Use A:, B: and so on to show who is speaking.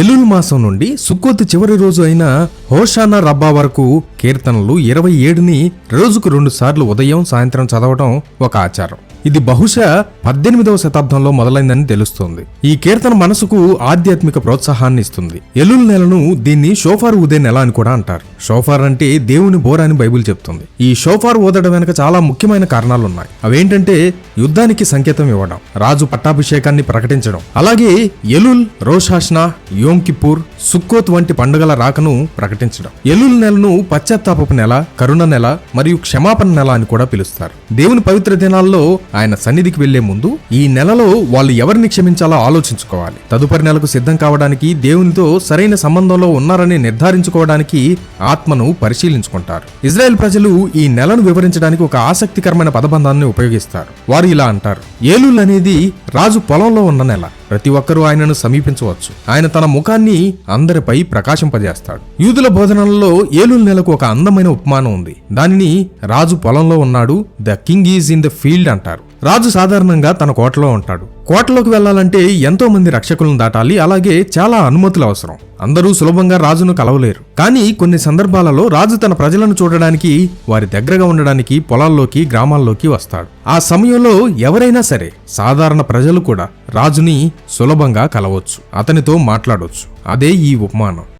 A: ఎలుల్ మాసం నుండి సుక్కోత్ చివరి రోజు అయిన హోషానా రబ్బా వరకు కీర్తనలు ఇరవై ఏడుని రోజుకు రెండు సార్లు ఉదయం సాయంత్రం చదవటం ఒక ఆచారం. ఇది బహుశా పద్దెనిమిదవ శతాబ్దంలో మొదలైందని తెలుస్తోంది. ఈ కీర్తన మనసుకు ఆధ్యాత్మిక ప్రోత్సాహాన్ని ఇస్తుంది. ఎలుల్ నెలను దీన్ని షోఫార్ ఊదే నెల అని కూడా అంటారు. షోఫార్ అంటే దేవుని బోర అని బైబిల్ చెప్తుంది. ఈ షోఫార్ ఊదడం వెనక చాలా ముఖ్యమైన కారణాలున్నాయి. అవేంటంటే యుద్ధానికి సంకేతం ఇవ్వడం రాజు పట్టాభిషేకాన్ని ప్రకటించడం అలాగే ఎలుల్ రోషాష్నా యోమ్ కిపూర్ సుక్కోత్ వంటి పండుగల రాకను ప్రకటించడం. ఎల్లుల నెలను పశ్చాత్తాపపు నెల కరుణ నెల మరియు క్షమాపణ నెల అని కూడా పిలుస్తారు. దేవుని పవిత్ర దినాల్లో ఆయన సన్నిధికి వెళ్ళే ముందు ఈ నెలలో వాళ్ళు ఎవరిని క్షమించాలో ఆలోచించుకోవాలి. తదుపరి నెలకు సిద్ధం కావడానికి దేవునితో సరైన సంబంధంలో ఉన్నారని నిర్ధారించుకోవడానికి ఆత్మను పరిశీలించుకుంటారు. ఇజ్రాయెల్ ప్రజలు ఈ నెలను వివరించడానికి ఒక ఆసక్తికరమైన పదబంధాన్ని ఉపయోగిస్తారు. వారు ఇలా అంటారు. ఏలూల్ అనేది రాజు పొలంలో ఉన్న నెల. ప్రతి ఒక్కరూ ఆయనను సమీపించవచ్చు. ఆయన తన ముఖాన్ని అందరిపై ప్రకాశింపజేస్తాడు. యూదుల బోధనలలో ఏలుల్ నెలకు ఒక అందమైన ఉపమానం ఉంది. దానిని రాజు పొలంలో ఉన్నాడు. The king is in the field అంటారు. రాజు సాధారణంగా తన కోటలో ఉంటాడు. కోటలోకి వెళ్ళాలంటే ఎంతో మంది రక్షకులను దాటాలి అలాగే చాలా అనుమతులు అవసరం. అందరూ సులభంగా రాజును కలవలేరు. కానీ కొన్ని సందర్భాలలో రాజు తన ప్రజలను చూడడానికి వారి దగ్గరగా ఉండడానికి పొలాల్లోకి గ్రామాల్లోకి వస్తాడు. ఆ సమయంలో ఎవరైనా సరే సాధారణ ప్రజలు కూడా రాజుని సులభంగా కలవచ్చు. అతనితో మాట్లాడవచ్చు అదే ఈ ఉపమానం.